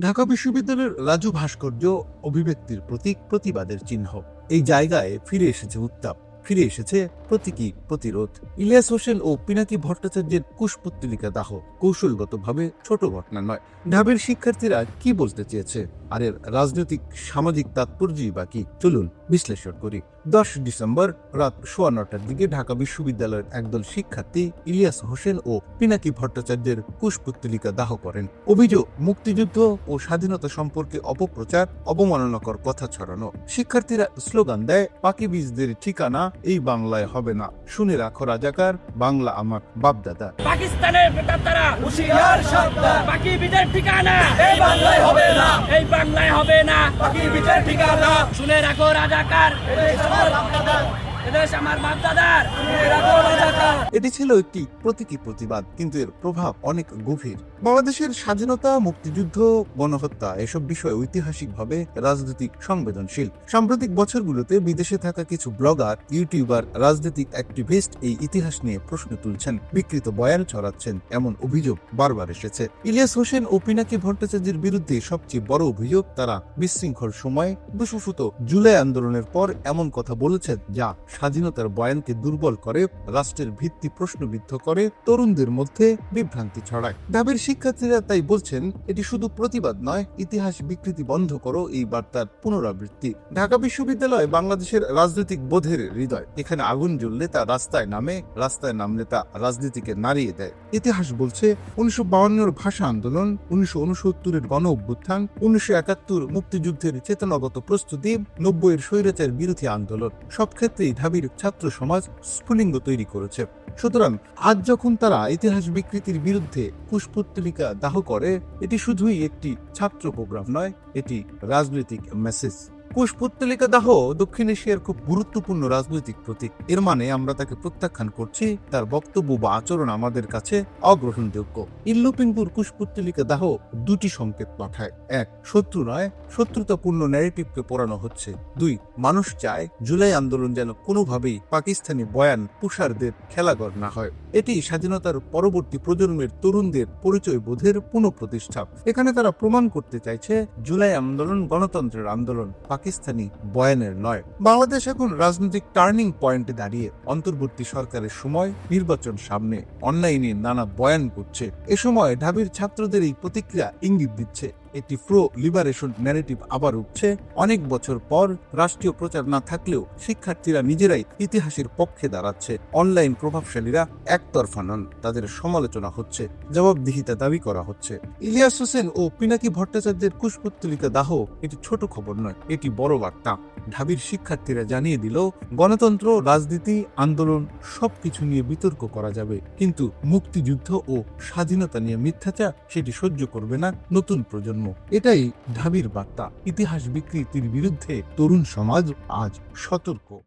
ঢাকা বিশ্ববিদ্যালয়ের রাজু ভাস্কর্য অভিব্যক্তির প্রতীক প্রতিবাদের চিহ্ন। এই জায়গায় ফিরে এসেছে উত্তাপ। ফিরে এসেছে প্রতীকী প্রতিরোধ। ইলিয়াস হোসেন ও পিনাকি ভট্টাচার্যের কুশপুত্তলিকা দাহ কৌশলগতভাবে ছোট ঘটনা নয়। ঢাবের শিক্ষার্থীরা কি বলতে চেয়েছে? আর এর রাজনৈতিক, সামাজিক তাৎপর্যই বা কি? চলুন বিশ্লেষণ করি। দশ ডিসেম্বর রাত সোয়া নটার দিকে ঢাকা বিশ্ববিদ্যালয়ের একদল শিক্ষার্থী ইলিয়াস হোসেন ও পিনাকি ভট্টাচার্যের কুশপুত্তলিকা দাহ করেন। অভিযোগ, মুক্তিযুদ্ধ ও স্বাধীনতা সম্পর্কে অপপ্রচার, অবমাননাকর কথা ছড়ানো। শিক্ষার্থীরা স্লোগান দেয় পাকি বীজদের ঠিকানা এই বাংলায় হবে না। শুনে রাখো রাজাকার বাংলা আমার বাপদাদা। পাকিস্তানের প্রেতাত্মারা হুশিয়ার সাবধান বাকি ঠিকানা। এই বাংলায় হবে না। এই বাংলায় হবে না। বাকি বিচার ঠিকানা। শুনে রাখো রাজাকার। এদেশ আমার বাপদাদা। এটি ছিল একটি প্রতীকী প্রতিবাদ, কিন্তু এর প্রভাব অনেক গভীর। বাংলাদেশের স্বাধীনতা, মুক্তিযুদ্ধ, গণহত্যা এসব বিষয় ঐতিহাসিকভাবে রাজনৈতিক সংবেদনশীল। সাম্প্রতিক বছরগুলোতে বিদেশে থাকা কিছু ব্লগার, ইউটিউবার, রাজনৈতিক অ্যাক্টিভিস্ট এই ইতিহাস নিয়ে প্রশ্ন তুলছেন। বিকৃত বয়ান ছড়াচ্ছেন, এমন অভিযোগ বারবার এসেছে। ইলিয়াস হোসেন ও পিনাকি ভট্টাচার্যের বিরুদ্ধে সবচেয়ে বড় অভিযোগ, তারা বিশৃঙ্খল সময়ে দুশোশত জুলাই আন্দোলনের পর এমন কথা বলেছেন যা স্বাধীনতার বয়ানকে দুর্বল করে, রাষ্ট্রের ভিত্তি প্রশ্নবিদ্ধ করে, তরুণদের মধ্যে বিভ্রান্তি ছড়ায়। ঢাবির শিক্ষার্থীরা তাই বলছেন, এটি শুধু প্রতিবাদ নয়, ইতিহাস বিকৃতি বন্ধ করো, এই বার্তার পুনরাবৃত্তি। ঢাকা বিশ্ববিদ্যালয় বাংলাদেশের রাজনৈতিক বোধের হৃদয়। এখানে আগুন জ্বললে তা রাস্তায় নামে, রাস্তায় নামলে তা রাজনীতিকে নাড়িয়ে দেয়। ইতিহাস বলছে, উনিশশো বাউন্নর ভাষা আন্দোলন, উনিশশো উনসত্তরের গণ অভ্যুত্থান উনিশশো একাত্তর মুক্তিযুদ্ধের চেতনাগত প্রস্তুতি, নব্বইয়ের স্বৈরাচার বিরোধী আন্দোলন। সব ক্ষেত্রেই ঢাবির ছাত্র সমাজ স্ফুলিঙ্গ তৈরি করেছে। সুতরাং আজ যখন তারা ইতিহাস বিকৃতির বিরুদ্ধে পুষ্পত্তলিকা দাহ করে, এটি শুধুই একটি ছাত্র প্রোগ্রাম নয়, এটি রাজনৈতিক মেসেজ। কুশপুত্তলিকা দাহ দক্ষিণ এশিয়ার খুব গুরুত্বপূর্ণ রাজনৈতিক প্রতীক। এর মানে আমরা তাকে প্রত্যাখ্যান করছি, তার বক্তব্য বা আচরণ আমাদের কাছে অগ্রহণযোগ্য। ইল্লুপিঙ্গুর কুশপুত্তলিকা দাহ দুটি সংকেত পাঠায়। এক, শত্রু নয়, শত্রুতাপূর্ণ ন্যারেটিভকে পোড়ানো হচ্ছে। দুই, মানুষ চায় জুলাই আন্দোলন যেন কোনোভাবেই পাকিস্তানি বয়ান পুষারদের খেলাঘর না হয়। এটি স্বাধীনতার পরবর্তী প্রজন্মের তরুণদের পরিচয় বোধের পুনঃপ্রতিষ্ঠা। এখানে তারা প্রমাণ করতে চাইছে, জুলাই আন্দোলন গণতন্ত্রের আন্দোলন পাকিস্তানি বয়ানের নয় বাংলাদেশ এখন রাজনৈতিক টার্নিং পয়েন্টে দাঁড়িয়ে অন্তর্বর্তী সরকারের সময় নির্বাচন সামনে। অনলাইনে নানা বয়ান করছে। এ সময় ঢাবির ছাত্রদের এই প্রতিক্রিয়া ইঙ্গিত দিচ্ছে। একটি প্রো লিবারেশন ন্যারেটিভ আবার উঠছে। অনেক বছর পর রাষ্ট্রীয় প্রচার না থাকলেও শিক্ষার্থীরা নিজেরাই ইতিহাসের পক্ষে দাঁড়াচ্ছে। অনলাইন প্রভাবশালীরা একতরফা নন, তাদের সমালোচনা হচ্ছে, জবাবদিহিতা দাবি করা হচ্ছে। ইলিয়াস হোসেন ও পিনাকি ভট্টাচার্যের কুশপুত্তলিকা দাহ এটি ছোট খবর নয়, এটি বড় বার্তা। ঢাবির শিক্ষার্থীরা জানিয়ে দিল, গণতন্ত্র, রাজনীতি, আন্দোলন সবকিছু নিয়ে বিতর্ক করা যাবে, কিন্তু মুক্তিযুদ্ধ ও স্বাধীনতা নিয়ে মিথ্যাচার সেটি সহ্য করবে না নতুন প্রজন্ম এটাই ঢাবির বার্তা। ইতিহাস বিকৃতির বিরুদ্ধে তরুণ সমাজ আজ সতর্ক।